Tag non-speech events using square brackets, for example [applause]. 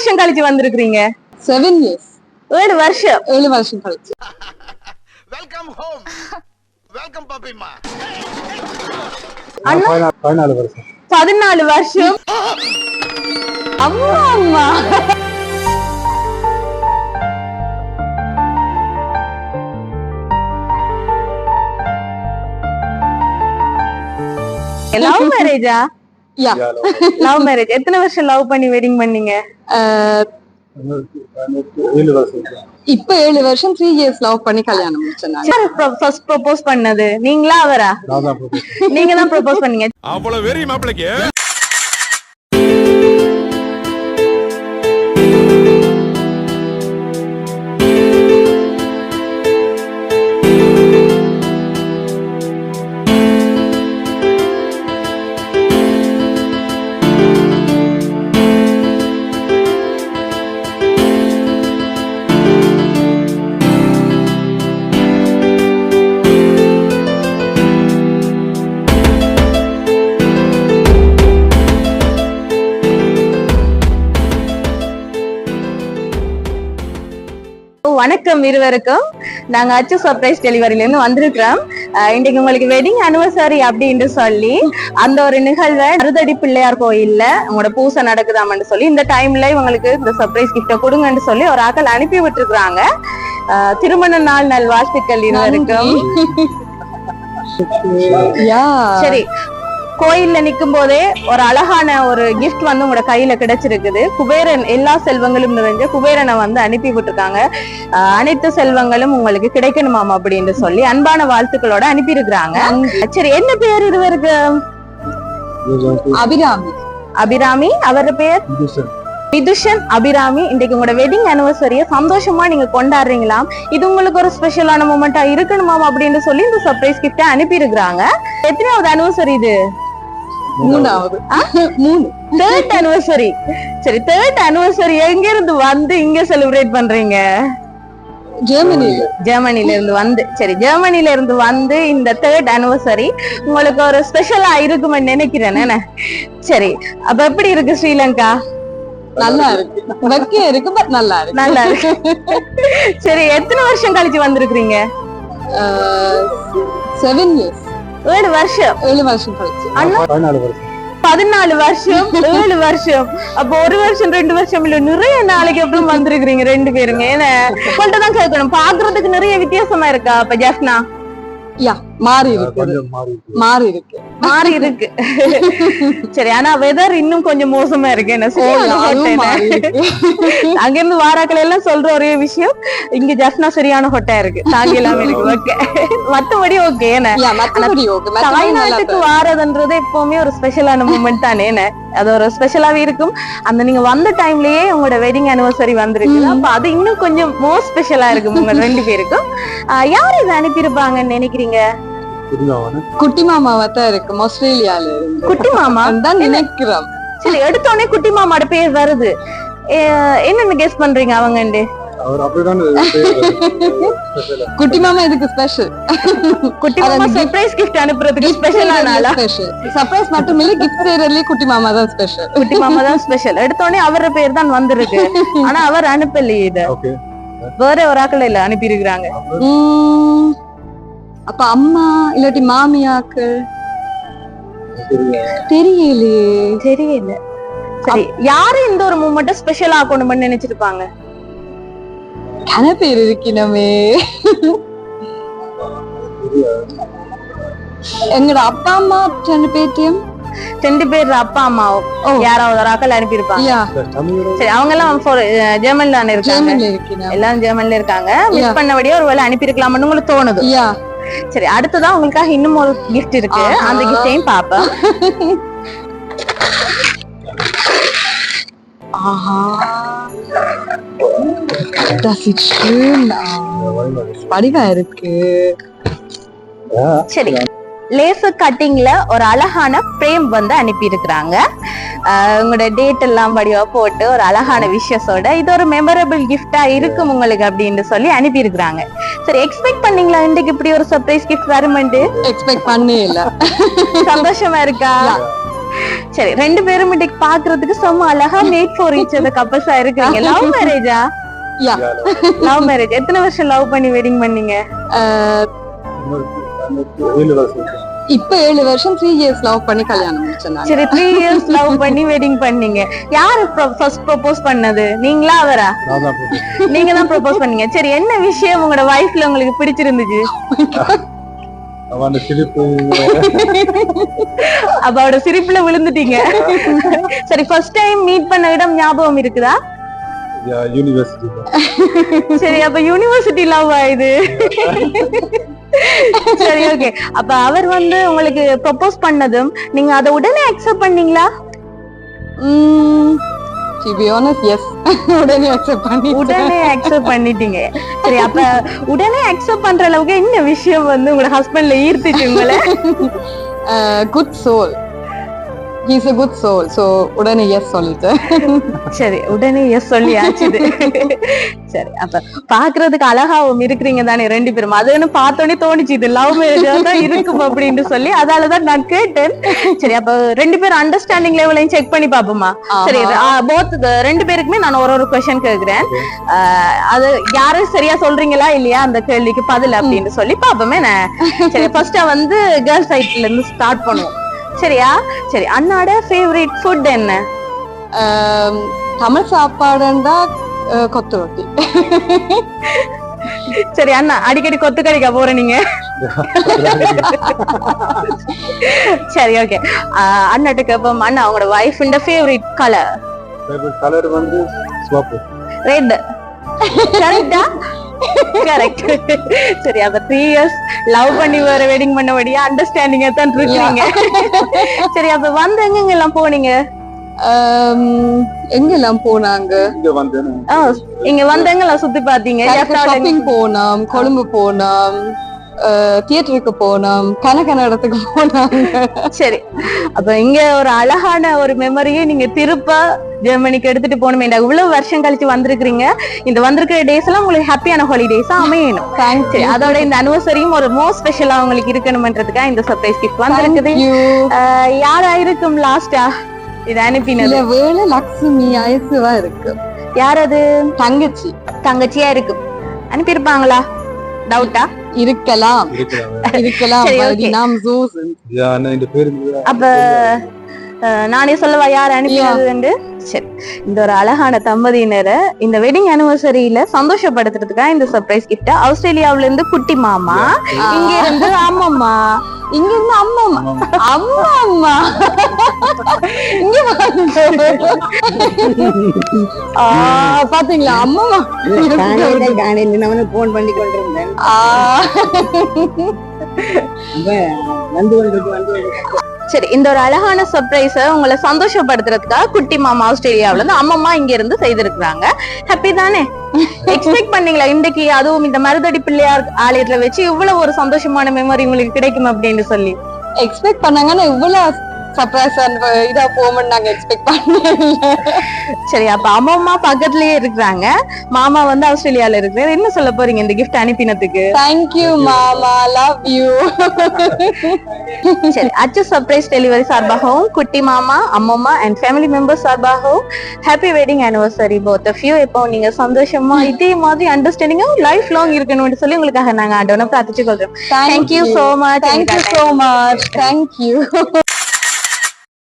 வருஷம் கழிச்சு வந்திருக்கீங்க செவன் இயர்ஸ் ஏழு வருஷம். ஏழு வருஷம் கழிச்சு. வெல்கம் ஹோம் வெல்கம் பாப்பிமா பதினாலு வருஷம். பதினாலு வருஷம். அம்மா அம்மா. லவ் மேரேஜா யா லவ் மேரேஜ் எத்தனை வருஷம் லவ் பண்ணி வெட்டிங் பண்ணீங்க? இப்ப ஏழு வருஷம் த்ரீ இயர்ஸ் லவ் பண்ணி கல்யாணம் முடிச்சேன் ஃபர்ஸ்ட் ப்ரொபோஸ் பண்ணது? நீங்களா அவரா? நான் தான் propose நீங்க தான் ப்ரொபோஸ் பண்ணீங்க. அவ்வளவு வெறி மாப்பிளைக்கு. வணக்கம் இருவருக்கும். நாங்க அச்சு சர்ப்ரைஸ் டெலிவரில இருந்து வந்திருக்கிறோம் இன்னைக்கு உங்களுக்கு வெட்டிங் அனிவர்சரி அப்படின்னு சொல்லி அந்த ஒரு நிகழ்வை அறுதடி பிள்ளையார் கோயில்ல உங்களோட பூசை நடக்குதாமன்னு சொல்லி இந்த டைம்ல இவங்களுக்கு இந்த சர்ப்ரைஸ் கிஃப்ட கொடுங்கன்னு சொல்லி ஒரு ஆக்கள் அனுப்பி விட்டுருக்காங்க திருமண நாள் நல் வாழ்த்துக்கள் இருவருக்கும். [laughs] சரி கோயில்ல நிக்கும் போதே ஒரு அழகான ஒரு gift வந்து உங்களோட கையில கிடைச்சிருக்குது. குபேரன் எல்லா செல்வங்களும் நிறைஞ்ச குபேரனை வந்து அனுப்பி விட்டுருக்காங்க. அனைத்து செல்வங்களும் உங்களுக்கு கிடைக்கணுமாம் அப்படின்னு சொல்லி அன்பான வாழ்த்துக்களோட அனுப்பி இருக்கிறாங்க சரி என்ன பேர் இருவருக்கு? அபிராமி. அபிராமி அவர் பேர்? விதுஷன். அபிராமி. இன்னைக்கு உங்களோட வெட்டிங் அனிவர்சரிய சந்தோஷமா நீங்க கொண்டாடுறீங்களாம் இது உங்களுக்கு ஒரு ஸ்பெஷலான மூமெண்டா இருக்கணுமாம் அப்படின்னு சொல்லி இந்த சர்ப்ரைஸ் கிஃப்ட அனுப்பி இருக்கிறாங்க எத்தனாவது அனிவர்சரி இது? மூணாவது. மூணு. தேர்ட் அனிவர்சரி சரி தேர்ட் அனிவர்சரி எங்க இருந்து வந்து இங்க செலிப்ரேட் பண்றீங்க? ஜெர்மனில ஜெர்மனில இருந்து வந்து சரி ஜெர்மனில இருந்து வந்து இந்த தேர்ட் அனிவர்சரி உங்களுக்கு ஒரு ஸ்பெஷலா இருக்கும்னு நினைக்கிறேன். என்ன? சரி அப்ப எப்படி இருக்கு ஸ்ரீலங்கா? நல்லா இருக்கு. வெக்க இருக்கு பட் நல்லா இருக்கு. நல்லா இருக்கு. சரி எத்தனை வருஷம் கழிச்சு வந்திருக்கீங்க செவன் இயர்ஸ் ஏழு வருஷம் ஏழு வருஷம் கழிச்சு பதினாலு வருஷம் பதினாலு வருஷம் ஏழு வருஷம் அப்ப ஒரு வருஷம் ரெண்டு வருஷம் இல்ல நிறைய நாளைக்கு அப்புறம் வந்திருக்கிறீங்க ரெண்டு பேருங்க ஏன்னா உங்கள்ட்ட தான் கேட்கணும் பாக்குறதுக்கு நிறைய வித்தியாசமா இருக்கா அப்ப ஜெஃப்னா யா மாறி இருக்கு மாறி இருக்கு. மாறி இருக்கு. சரி ஆனா வெதர் இன்னும் கொஞ்சம் மோசமா இருக்கு. என்ன [laughs] அங்க இருந்து வாராக்கள் எல்லாம் சொல்ற ஒரே விஷயம் இங்க ஜெஃப்னா சரியான ஹொட்டா இருக்கு. தாங்கி இல்லாம இருக்கு. [laughs] ஓகே மத்தபடி ஓகே இருக்கு. வாரதுன்றது எப்பவுமே ஒரு ஸ்பெஷலான மூமெண்ட் தானே என்ன? அது ஒரு ஸ்பெஷலாவே இருக்கும். அந்த நீங்க வந்த டைம்லயே உங்களோட வெட்டிங் அனிவர்சரி வந்திருக்கு அப்ப அது இன்னும் கொஞ்சம் மோர் ஸ்பெஷலா இருக்கும் உங்க ரெண்டு பேருக்கும். ஆஹ் யார் இதை அனுப்பியிருப்பாங்கன்னு நினைக்கிறீங்க? குட்டி மாமாவா தான் இருக்கு ஆஸ்திரேலியால குட்டி மாமா தான் நினைக்கிறோம். சரி எடுத்த உடனே குட்டி மாமாட பேர் வருது. என்னன்னு கெஸ் பண்றீங்க [laughs] ஆ. குட்டி மாமா இதுக்கு ஸ்பெஷல் குட்டி மாமா சர்ப்ரைஸ் கிஃப்ட் அனுப்புறதுக்கு ஸ்பெஷலான ஆளா ஸ்பெஷல் சர்ப்ரைஸ் மட்டும் இல்ல கிஃப்ட் செய்யறதுலயே குட்டி மாமா தான் ஸ்பெஷல் குட்டி மாமா தான் ஸ்பெஷல் எடுத்த உடனே அவர பேர் தான் வந்திருக்கு. ஆனா அவர் அனுப்பலையே இது. வேற ஒரு ஆக்கள் இல்ல அனுப்பி இருக்கிறாங்க அப்ப அம்மா இல்லாட்டி மாமியாக்கு தெரியும். தெரியலையே. தெரியல. சரி யாரு இந்த ஒரு மூமெண்ட் ஸ்பெஷல் ஆக்கணும்னு நினைச்சிருப்பாங்க? கன பேர் இருக்கணுமே. எங்கட அப்பா அம்மா ரெண்டு பேர்த்தையும்? ரெண்டு பேர் அப்பா அம்மாவும். யாராவது ஒரு ஆக்கள் அனுப்பியிருப்பாங்க. சரி அவங்க எல்லாம் ஜெர்மன்ல தானே இருக்காங்க? எல்லாம் ஜெர்மன்ல இருக்காங்க. மிஸ். பண்ணபடியே ஒரு வேலை அனுப்பியிருக்கலாம்னு உங்களுக்கு தோணுது. சரி அடுத்ததான் உங்களுக்காக இன்னும் ஒரு gift இருக்கு. அந்த கிஃப்டையும் பாப்பேன். ஆஹா. இருக்கு. சரி. லேசர் கட்டிங்ல ஒரு அழகான பிரேம் வந்து அனுப்பி இருக்கிறாங்க உங்களோட டேட் எல்லாம் வடிவா போட்டு ஒரு அழகான விஷயத்தோட இது ஒரு மெமரபிள் கிஃப்டா இருக்கும் உங்களுக்கு அப்படின்னு சொல்லி அனுப்பி இருக்கிறாங்க சரி எக்ஸ்பெக்ட் பண்ணீங்களா? இன்றைக்கு இப்படி ஒரு சர்ப்ரைஸ் கிஃப்ட் வருமெண்டு எக்ஸ்பெக்ட் பண்ணே இல்ல. சந்தோஷமா இருக்கா. சரி ரெண்டு பேரும் இன்னைக்கு பாக்குறதுக்கு செம்ம அழகா மேட் ஃபார் ஈச் அதர் கப்பல்ஸா இருக்கீங்க. லவ் மேரேஜா யா. லவ் மேரேஜ் எத்தனை வருஷம் லவ் பண்ணி வெட்டிங் பண்ணீங்க? ஏழு வருஷம். இப்ப ஏழு வருஷம் த்ரீ இயர்ஸ் லவ் பண்ணி கல்யாணம். சரி த்ரீ இயர்ஸ் லவ் பண்ணி வெட்டிங் பண்ணீங்க. யாரு ஃபர்ஸ்ட் ப்ரொபோஸ் பண்ணது? நீங்களா அவரா? நீங்க தான் ப்ரொபோஸ் பண்ணீங்க. சரி என்ன விஷயம் உங்களோட வைஃப்ல உங்களுக்கு பிடிச்சிருந்துச்சு? அவன் சிரிப்பு. அப்ப அவரோட சிரிப்புல விழுந்துட்டீங்க. சரி ஃபர்ஸ்ட் டைம் மீட் பண்ண இடம் ஞாபகம் இருக்குதா? யூனிவர்சிட்டி சரி அப்ப யூனிவர்சிட்டி லவ் இது? சரி ஓகே அப்ப அவர் வந்து உங்களுக்கு ப்ரொபோஸ் பண்ணதும் நீங்க அதை உடனே அக்செப்ட் பண்ணீங்களா? உடனே அக்செப்ட் பண்ணி உடனே அக்செப்ட் பண்ணிட்டீங்க. சரி அப்ப உடனே அக்செப்ட் பண்ற அளவுக்கு என்ன விஷயம் வந்து உங்களோட ஹஸ்பண்ட்ல ஈர்த்துச்சு உங்களை? [laughs] Good soul he's a good soul so உடனே எஸ் சொல்லிட்டேன். சரி உடனே எஸ் சொல்லியாச்சு இது. சரி அப்ப பாக்குறதுக்கு அழகாவும் இருக்கிறீங்க தானே ரெண்டு பேரும். அதுன்னு பார்த்தோன்னே தோணுச்சு இது லவ் மேரேஜா தான் இருக்கும் அப்படின்னு சொல்லி அதாலதான் நான் கேட்டேன். சரி அப்ப ரெண்டு பேரும் அண்டர்ஸ்டாண்டிங் லெவலையும் செக் பண்ணி பாப்போமா சரி போத் ரெண்டு பேருக்குமே நான் ஒரு ஒரு கொஸ்டின் கேக்குறேன். அது யாரும் சரியா சொல்றீங்களா இல்லையா அந்த கேள்விக்கு பதில் அப்படின்னு சொல்லி பாப்போமே சரி ஃபர்ஸ்டா வந்து கேர்ள் சைட்ல இருந்து ஸ்டார்ட் பண்ணுவோம். சரியா? சரி அண்ணாட ஃபேவரட் ஃபுட் என்ன? தமிழ் சாப்பாடுண்டா அஹ், கொத்து ரொட்டி. சரி அண்ணா அடிக்கடி கொத்து கடிக்க போற நீங்க? சரி ஓகே அண்ணாட்ட கேப்போம். அண்ணா அவங்களோட ஒய்ஃப் ஃபேவரட் கலர் கலர் வந்து சிவப்பு. ரெட் கரெக்டா கரெக்ட் சரி அப்ப த்ரீ இயர்ஸ் லவ் பண்ணி வேற வெட்டிங் பண்ணபடியா அண்டர்ஸ்டாண்டிங்கா தான் இருக்கீங்க. [laughs] சரி அப்ப வந்து எங்க எல்லாம் போனீங்க? Um, எங்கெல்லாம் போனாங்க? இங்க வந்தேன் ஆ, இங்க வந்து எங்கெல்லாம் சுத்தி பாத்தீங்க ஷாப்பிங் போனோம் கொழும்பு போனோம். தியேட்டருக்கு போனோம். கனகன இடத்துக்கு போனாங்க. சரி. அப்ப இங்க ஒரு அழகான ஒரு மெமரியை நீங்க திருப்ப ஜெர்மனிக்கு எடுத்துட்டு போகணுமே. இவ்வளவு வருஷம் கழிச்சு வந்திருக்கிறீங்க. இந்த வந்திருக்கிற டேஸ் எல்லாம் உங்களுக்கு ஹாப்பியான ஹாலிடேஸா அமையணும். தேங்க்ஸ் அதோட இந்த அனிவர்சரியும் ஒரு மோர் ஸ்பெஷலா உங்களுக்கு இருக்கணும்ன்றதுக்காக இந்த சர்ப்ரைஸ் கிஃப்ட் வந்திருக்குது. யாரா இருக்கும் லாஸ்டா இது அனுப்பினது. வேலை லக்ஷ்மி ஐசுவா இருக்கு. யார் அது? தங்கச்சி. தங்கச்சியா இருக்கும் அனுப்பியிருப்பாங்களா? டவுட்டா இருக்கலாம். இருக்கலாம். நாம் ஜூஸ் அப்ப அஹ், நானே சொல்லவா யார் அனுப்பினது சரி. இந்த ஒரு அழகான தம்பதியினரை இந்த வெட்டிங் அனிவர்சரியில சந்தோஷப்படுத்துறதுக்காக இந்த சர்ப்ரைஸ் கிஃப்ட் ஆஸ்திரேலியாவுல இருந்து குட்டி மாமா இங்க இருந்து அம்மம்மா இங்க இருந்து அம்மா. அம்மா அம்மா. இங்க வாங்க. ஆ, பாத்தீங்களா? அம்மா காலையில போன் பண்ணி கொண்டிருந்தேன். வந்து கொண்டிருக்கு வந்து. சரி இந்த ஒரு அழகான சர்ப்ரைஸ உங்களை சந்தோஷப்படுத்துறதுக்காக குட்டி மாமா ஆஸ்திரேலியாவுல இருந்து அம்மம்மா இங்க இருந்து செய்திருக்கிறாங்க. ஹாப்பி தானே? எக்ஸ்பெக்ட் பண்ணீங்களா? இன்றைக்கு அதுவும் இந்த மருதடி பிள்ளையார் ஆலயத்துல வச்சு இவ்வளவு ஒரு சந்தோஷமான மெமரி உங்களுக்கு கிடைக்கும் அப்படின்னு சொல்லி. எக்ஸ்பெக்ட் பண்ணாங்கன்னா இவ்வளவு சர்ப்ரைஸ் இதா போகும்னு நாங்க எக்ஸ்பெக்ட் பண்ணல சரி அப்ப அம்மம்மா பக்கத்துலயே இருக்கிறாங்க. மாமா வந்து ஆஸ்திரேலியால இருக்கிறார். என்ன சொல்ல போறீங்க இந்த கிஃப்ட் அனுப்பினதுக்கு? தேங்க்யூ மாமா. லவ் யூ [laughs] சரி அச்சு சர்ப்ரைஸ் டெலிவரி சார்பாகவும் குட்டி மாமா அம்மம்மா அண்ட் ஃபேமிலி மெம்பர்ஸ் சார்பாகவும் happy wedding anniversary both of you இப்போ நீங்க சந்தோஷமா இதே மாதிரி அண்டர்ஸ்டாண்டிங்கா லைஃப் லாங் இருக்கணும்னு சொல்லி உங்களுக்காக நாங்க ஆண்டவனை பிரார்த்திச்சு கொள்றோம் Thank you so much. Thank you so much. Thank you [laughs]